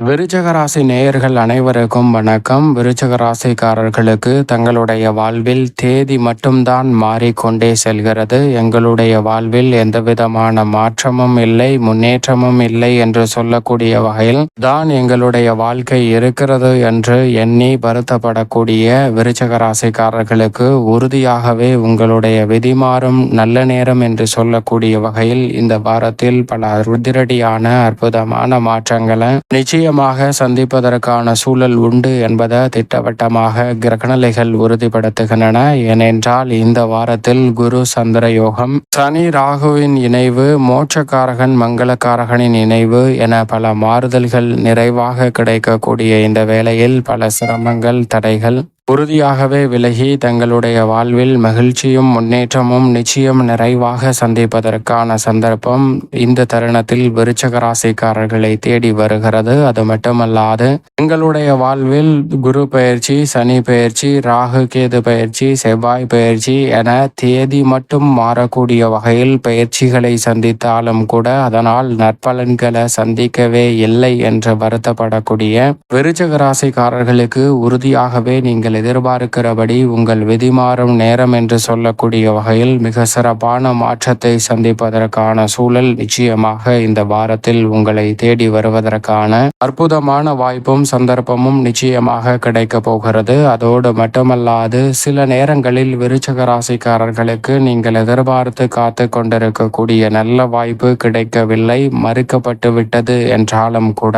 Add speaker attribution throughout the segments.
Speaker 1: விருச்சகராசி நேயர்கள் அனைவருக்கும் வணக்கம். விருச்சகராசிக்காரர்களுக்கு தங்களுடைய வாழ்வில் தேதி மட்டும்தான் மாறிக்கொண்டே செல்கிறது. எங்களுடைய வாழ்வில் எந்தவிதமான மாற்றமும் இல்லை முன்னேற்றமும் இல்லை என்று சொல்லக்கூடிய வகையில் தான் எங்களுடைய வாழ்க்கை இருக்கிறது என்று எண்ணி வருத்தப்படக்கூடிய விருச்சகராசிக்காரர்களுக்கு உறுதியாகவே உங்களுடைய விதிமாறும் நல்ல நேரம் என்று சொல்லக்கூடிய வகையில் இந்த வாரத்தில் பல ருதிரடியான அற்புதமான மாற்றங்களை நிச்சயம் நிச்சயமாக சந்திப்பதற்கான சூழல் உண்டு என்பதை திட்டவட்டமாக கிரகணலைகள் உறுதிப்படுத்துகின்றன. ஏனென்றால் இந்த வாரத்தில் குரு சந்திர யோகம் சனி ராகுவின் இணைவு மோட்சக்காரகன் மங்களக்காரகனின் இணைவு என பல மாறுதல்கள் நிறைவாக கிடைக்கக்கூடிய இந்த வேளையில் பல சிரமங்கள் தடைகள் உறுதியாகவே விலகி தங்களுடைய வாழ்வில் மகிழ்ச்சியும் முன்னேற்றமும் நிச்சயம் நிறைவாக சந்திப்பதற்கான சந்தர்ப்பம் இந்த தருணத்தில் விருச்சக ராசிக்காரர்களை தேடி வருகிறது. அது மட்டுமல்லாது எங்களுடைய வாழ்வில் குரு பயிற்சி சனி பயிற்சி ராகு கேது பயிற்சி செவ்வாய் பயிற்சி என தேதி மட்டும் மாறக்கூடிய வகையில் பயிற்சிகளை சந்தித்தாலும் கூட அதனால் நற்பலன்களை சந்திக்கவே இல்லை என்று வருத்தப்படக்கூடிய விருச்சக ராசிக்காரர்களுக்கு உறுதியாகவே நீங்கள் எதிர்பார்க்கிறபடி உங்கள் விதிமாறும் நேரம் என்று சொல்லக்கூடிய வகையில் மிக சிறப்பான மாற்றத்தை சந்திப்பதற்கான சூழல் நிச்சயமாக இந்த வாரத்தில் உங்களை தேடி வருவதற்கான அற்புதமான வாய்ப்பும் சந்தர்ப்பமும் நிச்சயமாக கிடைக்க போகிறது. அதோடு மட்டுமல்லாது சில நேரங்களில் விருச்சக ராசிக்காரர்களுக்கு நீங்கள் எதிர்பார்த்து காத்து கொண்டிருக்கக்கூடிய நல்ல வாய்ப்பு கிடைக்கவில்லை. மறுக்கப்பட்டு விட்டது என்றாலும் கூட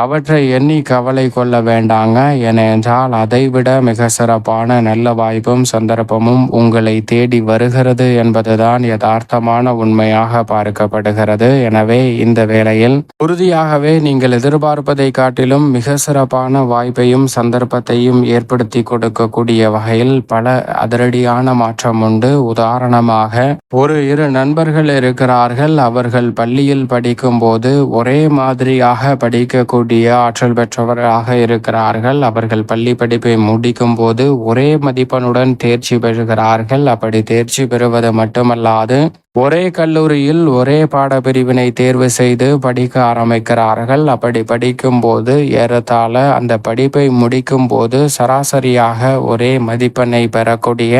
Speaker 1: அவற்றை எண்ணி கவலை கொள்ள வேண்டாங்க. ஏனென்றால் அதைவிட மிக சிறப்பான நல்ல வாய்ப்பும் சந்தர்ப்பமும் உங்களை தேடி வருகிறது என்பதுதான் யதார்த்தமான உண்மையாக பார்க்கப்படுகிறது. எனவே இந்த வேளையில் உறுதியாகவே நீங்கள் எதிர்பார்ப்பதை காட்டிலும் மிக சிறப்பான வாய்ப்பையும் சந்தர்ப்பத்தையும் ஏற்படுத்தி கொடுக்கக்கூடிய வகையில் பல அதிரடியான மாற்றம் உண்டு. உதாரணமாக ஒரு இரு நண்பர்கள் இருக்கிறார்கள். அவர்கள் பள்ளியில் படிக்கும் போது ஒரே மாதிரியாக படிக்கக்கூடிய ஆற்றல் பெற்றவராக இருக்கிறார்கள். அவர்கள் பள்ளி படிப்பை முடிக்கும் போது ஒரே மதிப்பெண்ணுடன் தேர்ச்சி பெறுகிறார்கள். அப்படி தேர்ச்சி பெறுவது மட்டுமல்லாது ஒரே கல்லூரியில் ஒரே பாடப்பிரிவினை தேர்வு செய்து படிக்க ஆரம்பிக்கிறார்கள். அப்படி படிக்கும் போது ஏறத்தாழ அந்த படிப்பை முடிக்கும் போது சராசரியாக ஒரே மதிப்பெண்ணை பெறக்கூடிய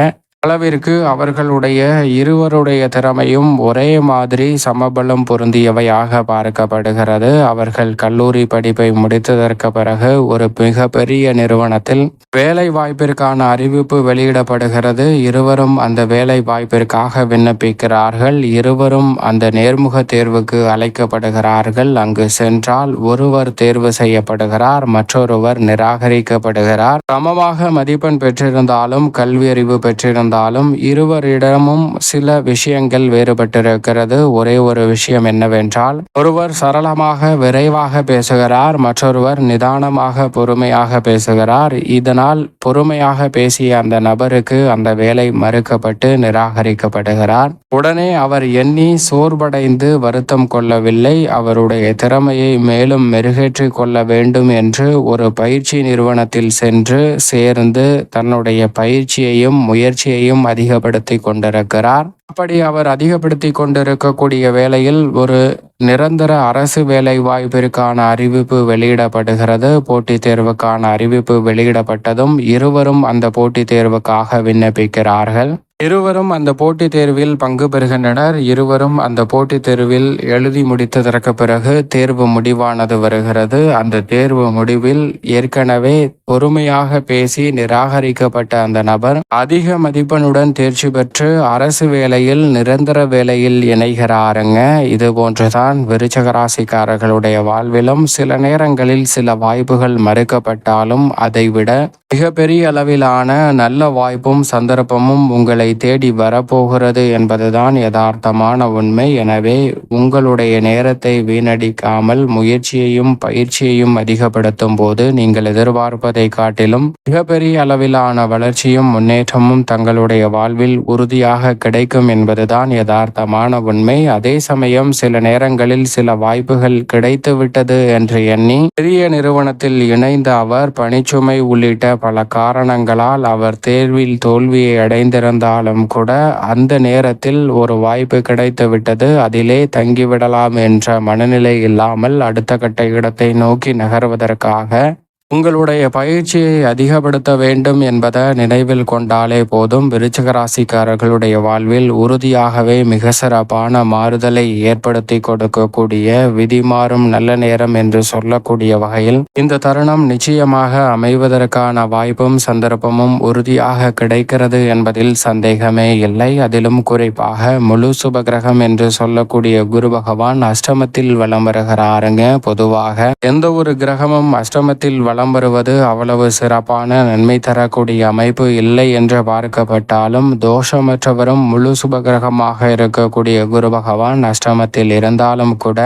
Speaker 1: அளவிற்கு அவர்களுடைய இருவருடைய திறமையும் ஒரே மாதிரி சமபலம் பொருந்தியவையாக பார்க்கப்படுகிறது. அவர்கள் கல்லூரி படிப்பை முடித்ததற்கு பிறகு ஒரு மிகப்பெரிய நிறுவனத்தில் வேலை வாய்ப்பிற்கான அறிவிப்பு வெளியிடப்படுகிறது. இருவரும் அந்த வேலை வாய்ப்பிற்காக விண்ணப்பிக்கிறார்கள். இருவரும் அந்த நேர்முக தேர்வுக்கு அழைக்கப்படுகிறார்கள். அங்கு சென்றால் ஒருவர் தேர்வு செய்யப்படுகிறார் மற்றொருவர் நிராகரிக்கப்படுகிறார். சமமாக மதிப்பெண் பெற்றிருந்தாலும் கல்வி அறிவு பெற்றிருந்தால் இருந்தாலும் இருவரிடமும் சில விஷயங்கள் வேறுபட்டிருக்கிறது. ஒரே ஒரு விஷயம் என்னவென்றால் ஒருவர் சரளமாக விரைவாக பேசுகிறார் மற்றொருவர் நிதானமாக பொறுமையாக பேசுகிறார். இதனால் பொறுமையாக பேசிய அந்த நபருக்கு அந்த வேலை மறுக்கப்பட்டு நிராகரிக்கப்படுகிறார். உடனே அவர் எண்ணி சோர்வடைந்து வருத்தம் கொள்ளவில்லை. அவருடைய திறமையை மேலும் மெருகேற்றி கொள்ள வேண்டும் என்று ஒரு பயிற்சி நிறுவனத்தில் சென்று சேர்ந்து தன்னுடைய பயிற்சியையும் முயற்சியையும் எண்ணிக்கையும் அதிகப்படுத்தி கொண்டிருக்கிறார். அப்படி அவர் அதிகப்படுத்தி கொண்டிருக்கக்கூடிய வேளையில் ஒரு நிரந்தர அரசு வேலை வாய்ப்பிற்கான அறிவிப்பு வெளியிடப்படுகிறது. போட்டித் தேர்வுக்கான அறிவிப்பு வெளியிடப்பட்டதும் இருவரும் அந்த போட்டித் தேர்வுக்காக விண்ணப்பிக்கிறார்கள். இருவரும் அந்த போட்டித் தேர்வில் பங்கு பெறுகின்றனர். இருவரும் அந்த போட்டித் தேர்வில் எழுதி முடித்ததற்கு பிறகு தேர்வு முடிவானது வருகிறது. அந்த தேர்வு முடிவில் ஏற்கனவே பொறுமையாக பேசி நிராகரிக்கப்பட்ட அந்த நபர் அதிக மதிப்பெண்ணுடன் தேர்ச்சி பெற்று அரசு வேலையில் நிரந்தர வேலையில் இணைகிறாருங்க. இது போன்றுதான் விருச்சகராசிக்காரர்களுடைய வாழ்விலும் சில நேரங்களில் சில வாய்ப்புகள் மறுக்கப்பட்டாலும் அதைவிட மிகப்பெரிய அளவிலான நல்ல வாய்ப்பும் சந்தர்ப்பமும் உங்களை தேடி வரப்போகிறது என்பதுதான் யதார்த்தமான உண்மை. எனவே உங்களுடைய நேரத்தை வீணடிக்காமல் முயற்சியையும் பயிற்சியையும் அதிகப்படுத்தும் போது நீங்கள் எதிர்பார்ப்பதை காட்டிலும் மிகப்பெரிய அளவிலான வளர்ச்சியும் முன்னேற்றமும் தங்களுடைய வாழ்வில் உறுதியாக கிடைக்கும் என்பதுதான் யதார்த்தமான உண்மை. அதே சமயம் சில நேரங்களில் சில வாய்ப்புகள் கிடைத்துவிட்டது என்று எண்ணி பெரிய நிறுவனத்தில் இணைந்த அவர் பணிச்சுமை உள்ளிட்ட பல காரணங்களால் அவர் தேர்வில் தோல்வியை அடைந்திருந்தார். இருந்தாலும் கூட அந்த நேரத்தில் ஒரு வாய்ப்பு கிடைத்து விட்டது. அதிலே தங்கிவிடலாம் என்ற மனநிலை இல்லாமல் அடுத்த கட்ட இடத்தை நோக்கி நகர்வதற்காக உங்களுடைய பயிற்சியை அதிகப்படுத்த வேண்டும் என்பதை நினைவில் கொண்டாலே போதும். விருச்சக ராசிக்காரர்களுடைய வாழ்வில் உறுதியாகவே மிக சிறப்பான மாறுதலை ஏற்படுத்தி கொடுக்கக்கூடிய விதி மாறும் நல்ல நேரம் என்று சொல்லக்கூடிய வகையில் இந்த தருணம் நிச்சயமாக அமைவதற்கான வாய்ப்பும் சந்தர்ப்பமும் உறுதியாக கிடைக்கிறது என்பதில் சந்தேகமே இல்லை. அதிலும் குறிப்பாக முழு சுபகிரகம் என்று சொல்லக்கூடிய குரு பகவான் அஷ்டமத்தில் வலம் வருகிறாருங்க. பொதுவாக எந்த ஒரு கிரகமும் அஷ்டமத்தில் வளம் வலம் வருவது அவ்வளவு சிறப்பான நன்மை தரக்கூடிய அமைப்பு இல்லை என்று பார்க்கப்பட்டாலும் தோஷமற்றவரும் முழு சுபகிரகமாக இருக்கக்கூடிய குரு பகவான் அஷ்டமத்தில் இருந்தாலும் கூட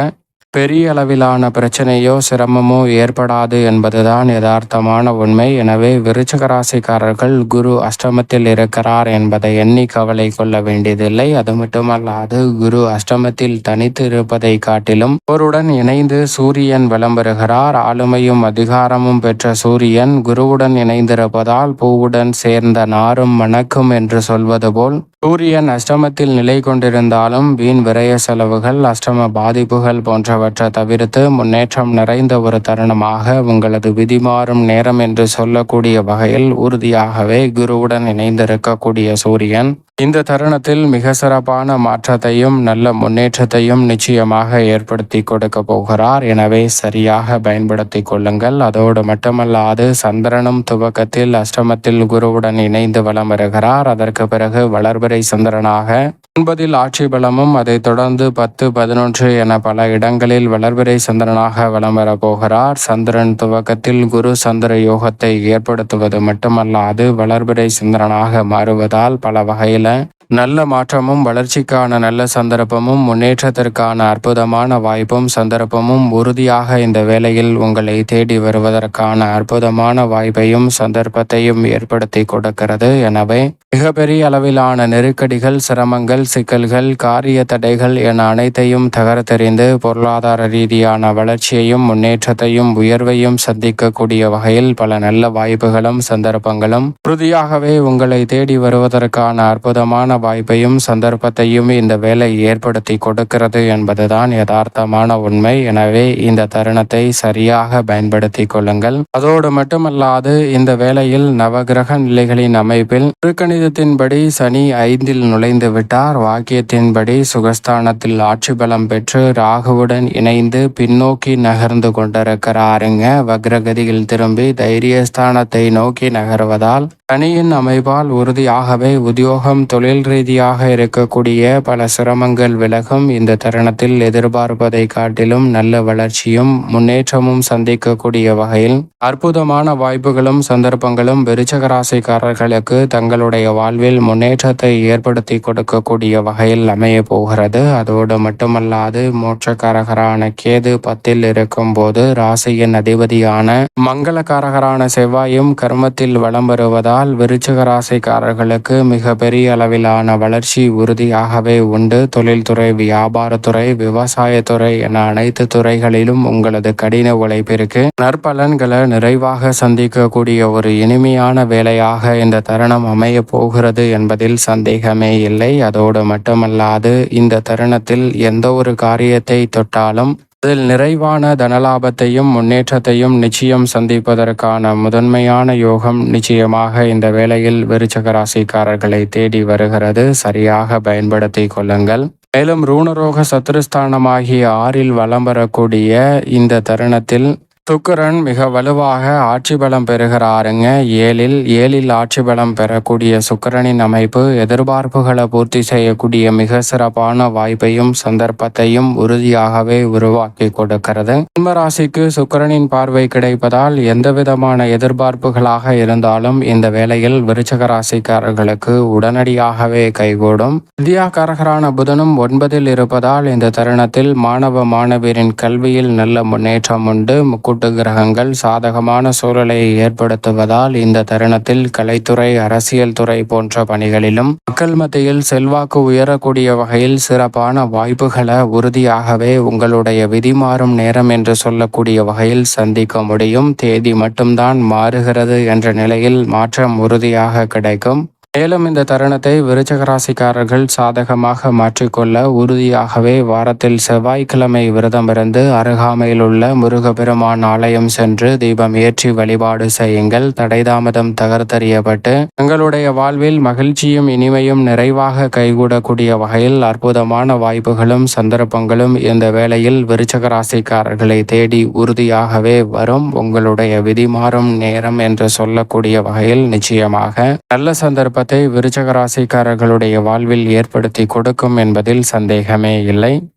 Speaker 1: பெரிய அளவிலான பிரச்சனையோ சிரமமோ ஏற்படாது என்பதுதான் யதார்த்தமான உண்மை. எனவே விருச்சக ராசிக்காரர்கள் குரு அஷ்டமத்தில் இருக்கிறார் என்பதை எண்ணி கவலை கொள்ள வேண்டியதில்லை. அது மட்டுமல்லாது குரு அஷ்டமத்தில் தனித்து இருப்பதை காட்டிலும் அவருடன் இணைந்து சூரியன் விளம்பருகிறார். ஆளுமையும் அதிகாரமும் பெற்ற சூரியன் குருவுடன் இணைந்திருப்பதால் பூவுடன் சேர்ந்த நாரும் மணக்கும் என்று சொல்வது போல் சூரியன் அஷ்டமத்தில் நிலை கொண்டிருந்தாலும் வீண் விரய செலவுகள் அஷ்டம பாதிப்புகள் போன்றவற்றை தவிர்த்து முன்னேற்றம் நிறைந்த ஒரு தருணமாக உங்களது விதி மாறும் நேரம் என்று சொல்லக்கூடிய வகையில் உறுதியாகவே குருவுடன் இணைந்திருக்கக்கூடிய சூரியன். இந்த தருணத்தில் மிக சிறப்பான மாற்றத்தையும் நல்ல முன்னேற்றத்தையும் நிச்சயமாக ஏற்படுத்தி கொடுக்க போகிறார். எனவே சரியாக பயன்படுத்தி கொள்ளுங்கள். அதோடு மட்டுமல்லாது சந்திரனும் துவக்கத்தில் அஷ்டமத்தில் குருவுடன் இணைந்து வலம் வருகிறார். அதற்கு பிறகு வளர்பிறை சந்திரனாக ஒன்பதில் ஆட்சி பலமும் அதைத் தொடர்ந்து பத்து பதினொன்று என பல இடங்களில் வளர்பிறை சந்திரனாக வலம் வரப்போகிறார் சந்திரன் துவக்கத்தில் குரு சந்திர யோகத்தை ஏற்படுத்துவது மட்டுமல்லாது வளர்பிறை சந்திரனாக மாறுவதால் பல வகையில நல்ல மாற்றமும் வளர்ச்சிக்கான நல்ல சந்தர்ப்பமும் முன்னேற்றத்திற்கான அற்புதமான வாய்ப்பும் சந்தர்ப்பமும் உறுதியாக இந்த வேளையில் உங்களை தேடி வருவதற்கான அற்புதமான வாய்ப்பையும் சந்தர்ப்பத்தையும் ஏற்படுத்தி கொடுக்கிறது. எனவே மிகப்பெரிய அளவிலான நெருக்கடிகள் சிரமங்கள் சிக்கல்கள் காரிய தடைகள் என அனைத்தையும் தகர்த்தெறிந்து பொருளாதார ரீதியான வளர்ச்சியையும் முன்னேற்றத்தையும் உயர்வையும் சந்திக்கக்கூடிய வகையில் பல நல்ல வாய்ப்புகளும் சந்தர்ப்பங்களும் உறுதியாகவே உங்களை தேடி வருவதற்கான அற்புதமான வாய்ப்பையும் சந்தர்ப்பத்தையும் இந்த வேலை ஏற்படுத்தி கொடுக்கிறது என்பதுதான் யதார்த்தமான உண்மை. எனவே இந்த தருணத்தை சரியாக பயன்படுத்திக் கொள்ளுங்கள். அதோடு மட்டுமல்லாது இந்த வேளையில் நவகிரக நிலைகளின் அமைப்பில் திருக்கணிதத்தின்படி சனி ஐந்தில் நுழைந்து விட்டார் வாக்கியத்தின்படி சுகஸ்தானத்தில் ஆட்சி பலம் பெற்று ராகுவுடன் இணைந்து பின்னோக்கி நகர்ந்து கொண்டிருக்கிறாருங்க. வக்ரகதியில் திரும்பி தைரியஸ்தானத்தை நோக்கி நகர்வதால் சனியின் அமைப்பால் உறுதியாகவே உத்தியோகம் தொழில் ரீதியாக இருக்கக்கூடிய பல சிரமங்கள் விலகும். இந்த தருணத்தில் எதிர்பார்ப்பதை காட்டிலும் நல்ல வளர்ச்சியும் முன்னேற்றமும் சந்திக்கக்கூடிய வகையில் அற்புதமான வாய்ப்புகளும் சந்தர்ப்பங்களும் விருச்சகராசிக்காரர்களுக்கு தங்களுடைய வாழ்வில் முன்னேற்றத்தை ஏற்படுத்தி கொடுக்கக்கூடிய வகையில் அமைய போகிறது. அதோடு மட்டுமல்லாது மோட்சக்காரகரான கேது பத்தில் இருக்கும் போது ராசியின் அதிபதியான மங்களக்காரகரான செவ்வாயும் கர்மத்தில் வலம் வருவதால் விருச்சக ராசிக்காரர்களுக்கு மிக பெரிய அளவிலான வளர்ச்சி உறுதியாகவே உண்டு. தொழில்துறை வியாபாரத்துறை விவசாயத்துறை என அனைத்து துறைகளிலும் உங்களது கடின உழைப்பிற்கு நற்பலன்களை நிறைவாக சந்திக்கக்கூடிய ஒரு இனிமையான வேலையாக இந்த தருணம் அமைய போகிறது என்பதில் சந்தேகமே இல்லை. அதோடு மட்டுமல்லாது இந்த தருணத்தில் எந்த ஒரு காரியத்தை தொட்டாலும் அதில் நிறைவான தனலாபத்தையும் முன்னேற்றத்தையும் நிச்சயம் சந்திப்பதற்கான முதன்மையான யோகம் நிச்சயமாக இந்த வேளையில் விருச்சக ராசிக்காரர்களை தேடி வருகிறது. சரியாக பயன்படுத்தி கொள்ளுங்கள். மேலும் ரூணரோக சத்துருஸ்தானமாகிய ஆறில் வலம் வரக்கூடிய இந்த தருணத்தில் சுக்கரன் மிக வலுவாக ஆட்சி பலம் பெறுகிறாருங்க. ஏழில் ஏழில் ஆட்சி பலம் பெறக்கூடிய சுக்கரனின் அமைப்பு எதிர்பார்ப்புகளை பூர்த்தி செய்யக்கூடிய மிக சிறப்பான வாய்ப்பையும் சந்தர்ப்பத்தையும் உறுதியாகவே உருவாக்கி கொடுக்கிறது. கும்பராசிக்கு சுக்கரனின் பார்வை கிடைப்பதால் எந்த விதமான எதிர்பார்ப்புகளாக இருந்தாலும் இந்த வேளையில் விருச்சக ராசிக்காரர்களுக்கு உடனடியாகவே கைகூடும். வித்யாகாரகரான புதனும் ஒன்பதில் இருப்பதால் இந்த தருணத்தில் மாணவ மாணவியரின் கல்வியில் நல்ல முன்னேற்றம் உண்டு. கூட்டு கிரகங்கள் சாதகமான சூழலை ஏற்படுத்துவதால் இந்த தருணத்தில் கலைத்துறை அரசியல் துறை போன்ற பணிகளிலும் மக்கள் மத்தியில் செல்வாக்கு உயரக்கூடிய வகையில் சிறப்பான வாய்ப்புகளை உறுதியாகவே உங்களுடைய விதி மாறும் நேரம் என்று சொல்லக்கூடிய வகையில் சந்திக்க முடியும். தேதி மட்டும்தான் மாறுகிறது என்ற நிலையில் மாற்றம் உறுதியாக கிடைக்கும். மேலும் இந்த தருணத்தை விருச்சக ராசிக்காரர்கள் சாதகமாக மாற்றிக்கொள்ள உறுதியாகவே வாரத்தில் செவ்வாய்க்கிழமை விரதமிருந்து அருகாமையில் உள்ள முருகபெருமான் ஆலயம் சென்று தீபம் ஏற்றி வழிபாடு செய்யுங்கள். தடைதாமதம் தகர்த்தறியப்பட்டு எங்களுடைய வாழ்வில் மகிழ்ச்சியும் இனிமையும் நிறைவாக கைகூடக்கூடிய வகையில் அற்புதமான வாய்ப்புகளும் சந்தர்ப்பங்களும் இந்த வேளையில் விருச்சக ராசிக்காரர்களை தேடி உறுதியாகவே வரும். உங்களுடைய விதிமாறும் நேரம் என்று சொல்லக்கூடிய வகையில் நிச்சயமாக நல்ல சந்தர்ப்ப விருச்சக ராசிக்காரர்களுடைய வாழ்வில் ஏற்படுத்தி கொடுக்கும் என்பதில் சந்தேகமே இல்லை.